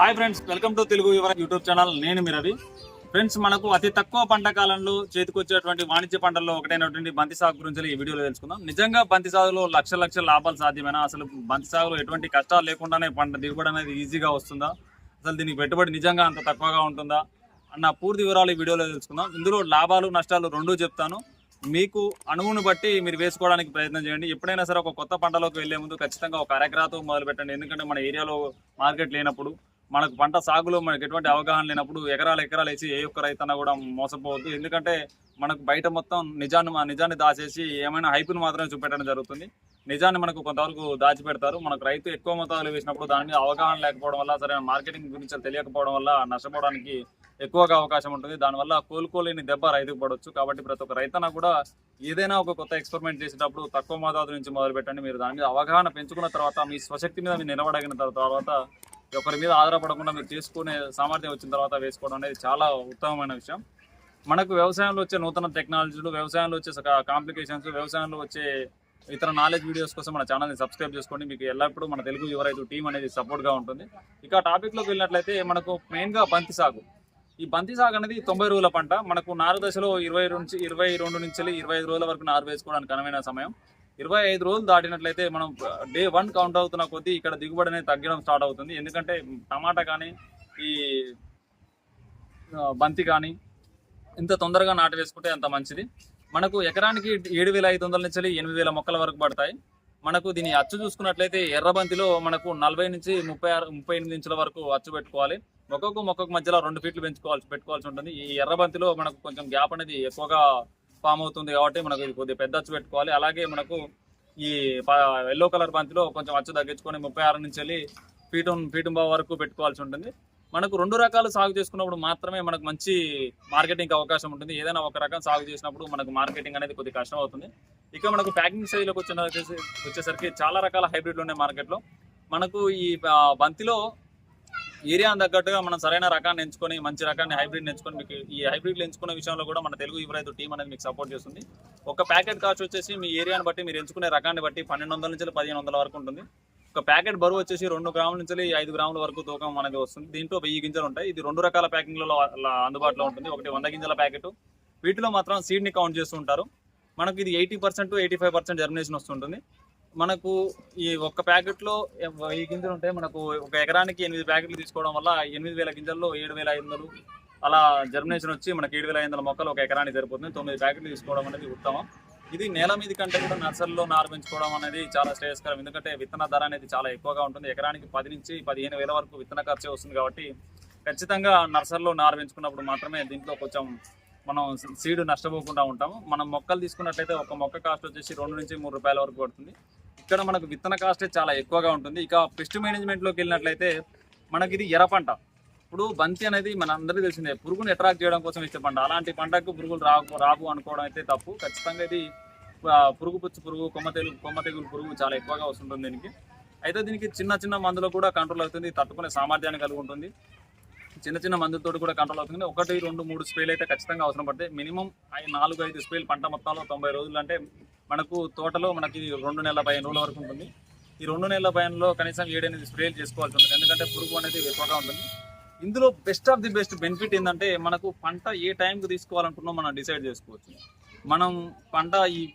Hi friends welcome to Telugu your YouTube channel నేను మీ Ravi. Friends మనకు అతి తక్కువ పంట కాలంలో చేతికొచ్చేటువంటి వాణిజ్య పంటల్లో ఒకటైనటువంటి బంతి సాగు గురించి ఈ వీడియోలో తెలుసుకుందాం. నిజంగా బంతి సాగులో లక్ష లక్షల లాభాలు సాధ్యమేనా? అసలు బంతి సాగులో ఎటువంటి కష్టాలు లేకుండానే పంట దిగుబడి అనేది ఈజీగా వస్తుందా? అసలు దీనికి పెట్టుబడి నిజంగా అంత తక్కువగా ఉంటుందా? అన్న పూర్తి వివరాలు ఈ వీడియోలో తెలుసుకుందాం. ఇందులో లాభాలు నష్టాలు రెండూ చెప్తాను. మీకు అణువును బట్టి మీరు వేసుకోవడానికి ప్రయత్నం చేయండి. ఎప్పుడైనా సరే ఒక కొత్త పంటలోకి వెళ్ళే ముందు ఖచ్చితంగా ఒక అరెకరాతో మొదలు పెట్టండి ఎందుకంటే మన ఏరియాలో మార్కెట్ లేనప్పుడు మనకు పంట సాగులో మనకు ఎటువంటి అవగాహన లేనప్పుడు ఎకరాలు ఎకరాలు వేసి ఏ ఒక్క రైతన్నా కూడా మోసపోవద్దు. ఎందుకంటే మనకు బయట మొత్తం నిజాన్ని నిజాన్ని దాచేసి ఏమైనా హైపును మాత్రమే చూపెట్టడం జరుగుతుంది. నిజాన్ని మనకు కొంతవరకు దాచిపెడతారు. మనకు రైతు ఎక్కువ మొత్తాలు వేసినప్పుడు దాని మీద అవగాహన లేకపోవడం వల్ల సరైన మార్కెటింగ్ గురించి తెలియకపోవడం వల్ల నష్టపోవడానికి ఎక్కువగా అవకాశం ఉంటుంది. దానివల్ల కోలుకోలేని దెబ్బ రైతుకు పడవచ్చు కాబట్టి ప్రతి ఒక్క రైతన కూడా ఏదైనా ఒక కొత్త ఎక్స్పెరిమెంట్ చేసేటప్పుడు తక్కువ మోతాదు నుంచి మొదలు పెట్టండి మీరు దాని మీద అవగాహన పెంచుకున్న తర్వాత మీ స్వశక్తి మీద మీరు నిలబడగిన తర్వాత ఒకరి మీద ఆధారపడకుండా మీరు చేసుకునే సామర్థ్యం వచ్చిన తర్వాత వేసుకోవడం అనేది చాలా ఉత్తమమైన విషయం. మనకు వ్యవసాయంలో వచ్చే నూతన టెక్నాలజీలు వ్యవసాయంలో వచ్చే కాంప్లికేషన్స్ వ్యవసాయంలో వచ్చే ఇతర నాలెడ్జ్ వీడియోస్ కోసం మన ఛానల్ని సబ్స్క్రైబ్ చేసుకోండి. మీకు ఎల్లప్పుడూ మన తెలుగు యువరైతు టీం అనేది సపోర్ట్గా ఉంటుంది. ఇక టాపిక్లోకి వెళ్ళినట్లయితే మనకు మెయిన్గా బంతి సాగు. ఈ బంతి సాగు అనేది తొంభై రోజుల పంట. మనకు నారు దశలో ఇరవై నుంచి ఇరవై రెండు నుంచి ఇరవై ఐదు రోజుల వరకు నారు వేసుకోవడానికి అనువైన సమయం. ఇరవై ఐదు రోజులు దాటినట్లయితే మనం డే వన్ కౌంట్ అవుతున్న కొద్దీ ఇక్కడ దిగుబడి అనేది తగ్గడం స్టార్ట్ అవుతుంది. ఎందుకంటే టమాటా కానీ ఈ బంతి కానీ ఇంత తొందరగా నాటు వేసుకుంటే అంత మంచిది. మనకు ఎకరానికి ఏడు వేల ఐదు వందల నుంచి ఎనిమిది వేల మొక్కల వరకు పడతాయి. మనకు దీని అచ్చు చూసుకున్నట్లయితే ఎర్ర బంతిలో మనకు నలభై నుంచి ముప్పై ఆరు ముప్పై ఎనిమిది ఇంచుల వరకు అచ్చు పెట్టుకోవాలి. మొక్కకు మొక్కకు మధ్యలో రెండు ఫీట్లు పెంచుకోవాల్సి పెట్టుకోవాల్సి ఉంటుంది. ఈ ఎర్ర బంతిలో మనకు కొంచెం గ్యాప్ అనేది ఎక్కువగా ఫామ్ అవుతుంది కాబట్టి మనకు ఇది కొద్దిగా పెద్ద అచ్చు పెట్టుకోవాలి. అలాగే మనకు ఈ ఎల్లో కలర్ బంతిలో కొంచెం అచ్చు తగ్గించుకొని ముప్పై ఆరు నుంచి వెళ్ళి ఫీటు ఫీటు వరకు పెట్టుకోవాల్సి ఉంటుంది. మనకు రెండు రకాలు సాగు చేసుకున్నప్పుడు మాత్రమే మనకు మంచి మార్కెటింగ్ అవకాశం ఉంటుంది. ఏదైనా ఒక రకం సాగు చేసినప్పుడు మనకు మార్కెటింగ్ అనేది కొద్దిగా కష్టం అవుతుంది. ఇక మనకు ప్యాకింగ్ సైజ్లోకి వచ్చిన వచ్చేసరికి చాలా రకాల హైబ్రిడ్లు ఉన్నాయి మార్కెట్లో. మనకు ఈ బంతిలో ఏరియా తగ్గట్టుగా మనం సరైన రకాన్ని ఎంచుకొని మంచి రకాన్ని హైబ్రిడ్ ఎంచుకొని మీకు ఈ హైబ్రిడ్లు ఎంచుకునే విషయంలో కూడా మన తెలుగు యువరైతు టీం అనేది మీకు సపోర్ట్ చేస్తుంది. ఒక ప్యాకెట్ కాస్ట్ వచ్చేసి మీ ఏరియాని బట్టి మీరు ఎంచుకునే రకాన్ని బట్టి పన్నెండు వందల నుంచి పదిహేను వందల వరకు ఉంటుంది. ఒక ప్యాకెట్ బరువు వచ్చేసి రెండు గ్రాముల నుంచి ఐదు గ్రాముల వరకు తూకం అనేది వస్తుంది. దీంట్లో వెయ్యి గింజలు ఉంటాయి. ఇది రెండు రకాల ప్యాకింగ్లలో అలా అందుబాటులో ఉంటుంది. ఒకటి వంద గింజల ప్యాకెట్. వీటిలో మాత్రం సీడ్ని కౌంట్ చేస్తూ ఉంటారు. ఇది eighty percent eighty five percent germination వస్తుంటుంది. మనకు ఈ ఒక్క ప్యాకెట్లో వెయ్యి గింజలు ఉంటాయి మనకు ఒక ఎకరానికి ఎనిమిది ప్యాకెట్లు తీసుకోవడం వల్ల ఎనిమిది వేల గింజల్లో ఏడు వేల ఐదు వందలు అలా జర్మినేషన్ వచ్చి మనకి ఏడు వేల ఐదు వందల మొక్కలు ఒక ఎకరానికి సరిపోతుంది. తొమ్మిది ప్యాకెట్లు తీసుకోవడం అనేది ఉత్తమం. ఇది నేల మీద కంటే కూడా నర్సరీలో నారు పెంచుకోవడం అనేది చాలా శ్రేయస్కరం. ఎందుకంటే విత్తన ధర అనేది చాలా ఎక్కువగా ఉంటుంది. ఎకరానికి పది నుంచి పదిహేను వేల వరకు విత్తన ఖర్చు వస్తుంది కాబట్టి ఖచ్చితంగా నర్సరీలో నారు పెంచుకున్నప్పుడు మాత్రమే దీంట్లో కొంచెం మనం సీడ్ నష్టపోకుండా ఉంటాము. మనం మొక్కలు తీసుకున్నట్లయితే ఒక మొక్క కాస్ట్ వచ్చేసి రెండు నుంచి మూడు రూపాయల వరకు పడుతుంది. ఇక్కడ మనకు విత్తన కాస్టే చాలా ఎక్కువగా ఉంటుంది. ఇక పెస్ట్ మేనేజ్మెంట్లోకి వెళ్ళినట్లయితే మనకి ఇది ఎర్ర పంట. ఇప్పుడు బంతి అనేది మన అందరికీ తెలిసిందే. పురుగుని అట్రాక్ట్ చేయడం కోసం ఇచ్చే పంట. అలాంటి పంటకు పురుగులు రాకు రావు అనుకోవడం అయితే తప్పు. ఖచ్చితంగా ఇది పురుగు పుచ్చు పురుగు కొమ్మ తెగులు కొమ్మ తెగులు పురుగు చాలా ఎక్కువగా వస్తుంటుంది దీనికి. అయితే దీనికి చిన్న చిన్న మందులు కూడా కంట్రోల్ అవుతుంది. తట్టుకునే సామర్థ్యాన్ని కలిగి ఉంటుంది. చిన్న చిన్న మందులతో కూడా కంట్రోల్ అవుతుంది. ఒకటి రెండు మూడు స్ప్రేలు అయితే ఖచ్చితంగా అవసరం పడతాయి. మినిమం ఐ- నాలుగు ఐదు స్ప్రేలు పంట మొత్తంలో తొంభై రోజులు అంటే మనకు తోటలో మనకి రెండు నెలల పదిహేను రోజుల వరకు ఉంటుంది. ఈ రెండు నెలల పైనలో కనీసం ఏడెనిమిది స్ప్రేలు చేసుకోవాల్సి ఉంటుంది. ఎందుకంటే పురుగు అనేది ఎక్కువగా ఉంటుంది. ఇందులో best of the best benefit ఏంటంటే మనకు పంట ఏ టైంకి తీసుకోవాలనుకున్నా మనం డిసైడ్ చేసుకోవచ్చు. మనం పంట ఈ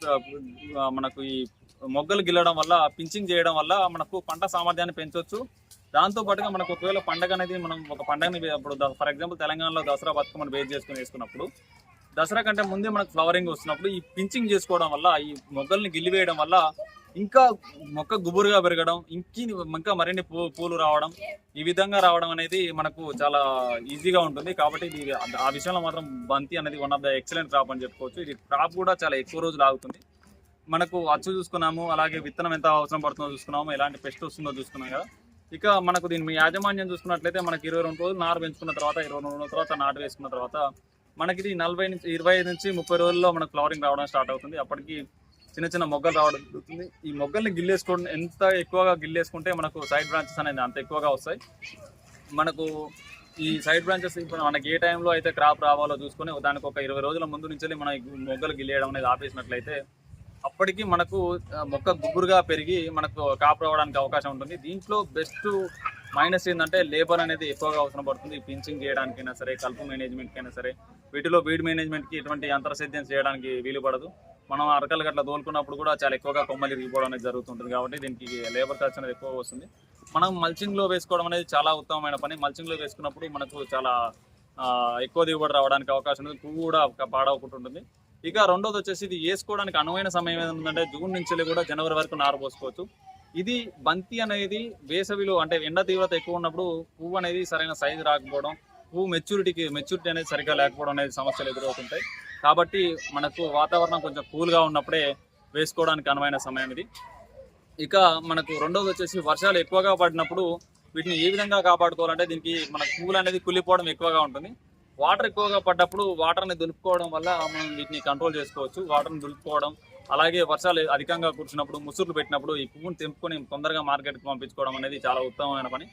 మనకు ఈ మొగ్గలు గిల్లడం వల్ల పించింగ్ చేయడం వల్ల మనకు పంట సామర్థ్యాన్ని పెంచవచ్చు దాంతో పాటుగా మనకు ఒకవేళ పండగ అనేది మనం ఒక పండగని ఇప్పుడు ఫర్ ఎగ్జాంపుల్ తెలంగాణలో దసరా బతుకమ్మను బేస్ చేసుకుని వేసుకున్నప్పుడు దసరా కంటే ముందే మనకు ఫ్లవరింగ్ వస్తున్నప్పుడు ఈ పించింగ్ చేసుకోవడం వల్ల ఈ మొగ్గల్ని గిల్లివేయడం వల్ల ఇంకా మొక్క గుబురుగా పెరగడం ఇంకి ఇంకా మరిన్ని పూ పూలు రావడం ఈ విధంగా రావడం అనేది మనకు చాలా ఈజీగా ఉంటుంది. కాబట్టి ఇది ఆ విషయంలో మాత్రం బంతి అనేది one of the excellent crop అని చెప్పుకోవచ్చు. ఇది క్రాప్ కూడా చాలా ఎక్కువ రోజులు ఆగుతుంది. మనకు అచ్చు చూసుకున్నాము అలాగే విత్తనం ఎంత అవసరం పడుతుందో చూసుకున్నాము ఎలాంటి పెస్ట్ వస్తుందో చూసుకున్నాం కదా. ఇక మనకు దీని మీ యాజమాన్యం చూసుకున్నట్లయితే మనకి ఇరవై రెండు రోజులు నారు పెంచుకున్న తర్వాత ఇరవై రెండు రోజుల తర్వాత నాటు వేసుకున్న తర్వాత మనకి ఇది నలభై నుంచి ఇరవై ఐదు నుంచి ముప్పై రోజుల్లో మనకు ఫ్లవరింగ్ రావడం స్టార్ట్ అవుతుంది. అప్పటికి చిన్న చిన్న మొగ్గలు రావడం జరుగుతుంది. ఈ మొగ్గల్ని గిల్లేసుకోవడం ఎంత ఎక్కువగా గిల్లేసుకుంటే మనకు సైడ్ బ్రాంచెస్ అనేది అంత ఎక్కువగా వస్తాయి. మనకు ఈ సైడ్ బ్రాంచెస్ ఇప్పుడు మనకి ఏ టైంలో అయితే క్రాప్ రావాలో చూసుకొని దానికి ఒక ఇరవై రోజుల ముందు నుంచి మనం మొగ్గలు గిల్లేయడం అనేది ఆపేసినట్లయితే అప్పటికి మనకు మొక్క గుబురుగా పెరిగి మనకు కాపు రావడానికి అవకాశం ఉంటుంది. దీంట్లో బెస్ట్ మైనస్ ఏంటంటే లేబర్ అనేది ఎక్కువగా అవసరం పడుతుంది. పించింగ్ చేయడానికైనా సరే కలుపు మేనేజ్మెంట్కైనా సరే. వీటిలో వీడ్ మేనేజ్మెంట్కి ఎటువంటి అంతర్సేద్యం చేయడానికి వీలు పడదు. మనం అరకలు గట్ల తోలుకున్నప్పుడు కూడా చాలా ఎక్కువగా కొమ్మలు ఇరిగిపోవడం అనేది జరుగుతుంటుంది కాబట్టి దీనికి లేబర్ ఖర్చు అనేది ఎక్కువ వస్తుంది. మనం మల్చింగ్లో వేసుకోవడం అనేది చాలా ఉత్తమమైన పని. మల్చింగ్లో వేసుకున్నప్పుడు మనకు చాలా ఎక్కువ దిగుబడి రావడానికి అవకాశం ఉంది. పువ్వు కూడా ఒక పాడవకుండా ఉంటుంది ఇక రెండోది వచ్చేసి ఇది వేసుకోవడానికి అనువైన సమయం ఏంటంటే జూన్ నుంచి కూడా జనవరి వరకు నారు పోసుకోవచ్చు. ఇది బంతి అనేది వేసవిలో అంటే ఎండ తీవ్రత ఎక్కువ ఉన్నప్పుడు పువ్వు అనేది సరైన సైజు రాకపోవడం పువ్వు మెచ్యూరిటీకి మెచ్యూరిటీ అనేది సరిగ్గా లేకపోవడం అనేది సమస్యలు ఎదురవుతుంటాయి. కాబట్టి మనకు వాతావరణం కొంచెం కూల్గా ఉన్నప్పుడే వేసుకోవడానికి అనువైన సమయం ఇది. ఇక మనకు రెండోది వచ్చేసి వర్షాలు ఎక్కువగా పడినప్పుడు వీటిని ఏ విధంగా కాపాడుకోవాలంటే దీనికి మన పువ్వులు అనేది కుళ్ళిపోవడం ఎక్కువగా ఉంటుంది. వాటర్ ఎక్కువగా పడ్డప్పుడు వాటర్ని దులుపుకోవడం వల్ల మనం వీటిని కంట్రోల్ చేసుకోవచ్చు. వాటర్ని దులుపుకోవడం అలాగే వర్షాలు అధికంగా కురిసినప్పుడు ముసురులు పెట్టినప్పుడు ఈ పువ్వును తెంపుకొని తొందరగా మార్కెట్కి పంపించుకోవడం అనేది చాలా ఉత్తమమైన పని.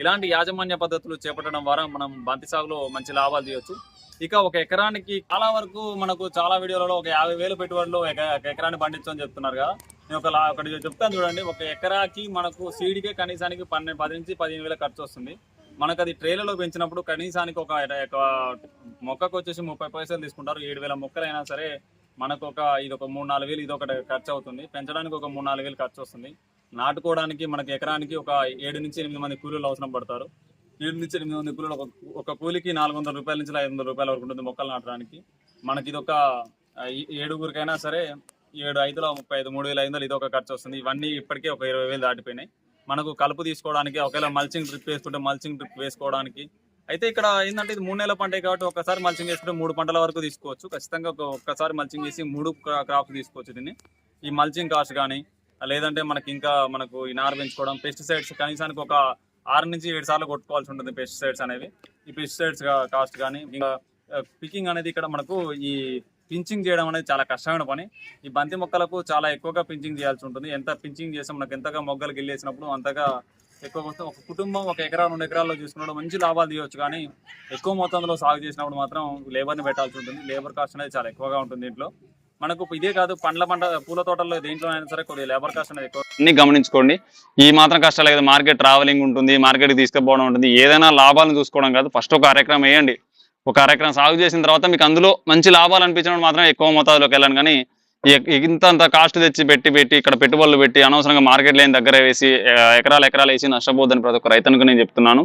ఇలాంటి యాజమాన్య పద్ధతులు చేపట్టడం ద్వారా మనం బంతి సాగులో మంచి లాభాలు తీయవచ్చు ఇక ఒక ఎకరానికి చాలా వరకు మనకు చాలా వీడియోలలో ఒక యాభై వేలు పెట్టుబడిలో ఒక ఎకరాన్ని పండించని చెప్తున్నారు కదా. నేను ఒక లా- ఒకటి చెప్తాను చూడండి. ఒక ఎకరాకి మనకు సీడ్కే కనీసానికి పన్నెండు పది నుంచి పదిహేను వేల ఖర్చు వస్తుంది. మనకు అది ట్రేలలో పెంచినప్పుడు కనీసానికి ఒక మొక్కకు వచ్చేసి ముప్పై పైసలు తీసుకుంటారు. ఏడు వేల మొక్కలైనా సరే మనకు ఒక ఇది ఒక మూడు నాలుగు వేలు ఇది ఒకటి ఖర్చు అవుతుంది. పెంచడానికి ఒక మూడు నాలుగు వేలు ఖర్చు వస్తుంది. నాటుకోవడానికి మనకి ఎకరానికి ఒక ఏడు నుంచి ఎనిమిది మంది కూలీలు అవసరం పడతారు. ఏడు నుంచి ఎనిమిది మంది కూలీలు ఒక ఒక కూలికి నాలుగు వందల రూపాయల నుంచి ఐదు వందల రూపాయల వరకు ఉంటుంది మొక్కలు నాటడానికి. మనకి ఇది ఒక ఏడుగురికైనా సరే ఏడు ఐదులో ముప్పై ఐదు మూడు వేల ఐదు వందలు ఇది ఒక ఖర్చు వస్తుంది. ఇవన్నీ ఇప్పటికే ఒక ఇరవై వేలు దాటిపోయినాయి. మనకు కలుపు తీసుకోవడానికి ఒకవేళ మల్చింగ్ డ్రిప్ వేసుకుంటే మల్చింగ్ డ్రిప్ వేసుకోవడానికి. అయితే ఇక్కడ ఏంటంటే ఇది మూడు నెలల పంట కాబట్టి ఒకసారి మల్చింగ్ వేసుకుంటే మూడు పంటల వరకు తీసుకోవచ్చు. ఖచ్చితంగా ఒక్కసారి మల్చింగ్ వేసి మూడు క్రాప్ తీసుకోవచ్చు దీన్ని. ఈ మల్చింగ్ కాస్ట్ కానీ లేదంటే మనకి ఇంకా మనకు ఈ నారు పెంచుకోవడం పెస్టిసైడ్స్ కనీసానికి ఒక ఆరు నుంచి ఏడు సార్లు కొట్టుకోవాల్సి ఉంటుంది పెస్టిసైడ్స్ అనేవి. ఈ పెస్టిసైడ్స్ కాస్ట్ కానీ ఇంకా పికింగ్ అనేది ఇక్కడ మనకు ఈ పించింగ్ చేయడం అనేది చాలా కష్టమైన పని. ఈ బంతి మొక్కలకు చాలా ఎక్కువగా పించింగ్ చేయాల్సి ఉంటుంది. ఎంత పించింగ్ చేస్తే మనకు ఎంతగా మొగ్గలు గిల్లేసినప్పుడు అంతగా ఎక్కువ ఒక కుటుంబం ఒక ఎకరా రెండు ఎకరాల్లో చూసుకున్నప్పుడు మంచి లాభాలు తీయవచ్చు కానీ ఎక్కువ మొత్తంలో సాగు చేసినప్పుడు మాత్రం లేబర్ని పెట్టాల్సి ఉంటుంది. లేబర్ కాస్ట్ అనేది చాలా ఎక్కువగా ఉంటుంది దీంట్లో. మనకు ఇదే కాదు పండ్ల పంట పూల తోటల్లో దేంట్లో అయినా సరే కొద్దిగా లేబర్ కాస్ట్ అనేది ఎక్కువ. అన్ని గమనించుకోండి. ఈ మాత్రం కష్టాలు కదా. మార్కెట్ ట్రావెలింగ్ ఉంటుంది మార్కెట్కి తీసుకుపోవడం ఉంటుంది. ఏదైనా లాభాలను చూసుకోవడం కాదు. ఫస్ట్ ఒక కార్యక్రమం వేయండి. ఒక కార్యక్రమం సాగు చేసిన తర్వాత మీకు అందులో మంచి లాభాలు అనిపించినప్పుడు మాత్రం ఎక్కువ మోతాదులోకి వెళ్ళాను. కానీ ఇంత అంత కాస్ట్ తెచ్చి పెట్టి పెట్టి ఇక్కడ పెట్టుబడులు పెట్టి అనవసరంగా మార్కెట్ లేని దగ్గర వేసి ఎకరాలు ఎకరాలు వేసి నష్టపోద్దని ప్రతి ఒక్క రైతునికి నేను చెప్తున్నాను.